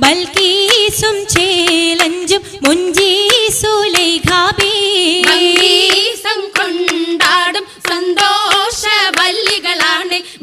ബൽക്കീസും ചേലഞ്ചും മുഞ്ചി